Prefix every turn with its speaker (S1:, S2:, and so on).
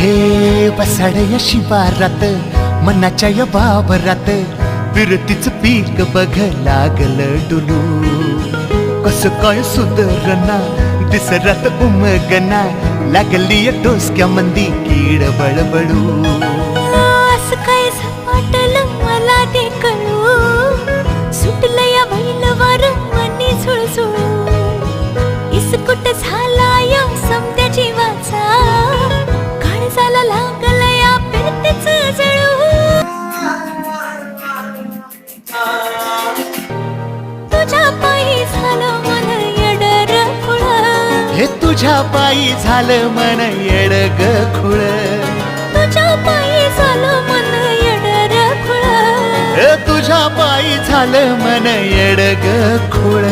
S1: हे बसाड शिवारात मनाच्या या बाबरात फिरतीच पीक बघ लागल डुलू. कस काय सुधरना दिसरात उमगना लागली या डोसक्या मंदी कीड बळबळू.
S2: असं काय झपाटलं मला ते कळू सुटलं या बैलवार मनी झुळझुळू. इसकुट झाला झालं मन येडर खुळ.
S1: हे तुझ्या पायी झालं मन येडग खुळ.
S2: तुझ्या पायी झालं मन येडर खुळ.
S1: तुझ्या पायी झालं मन येडग खुळ.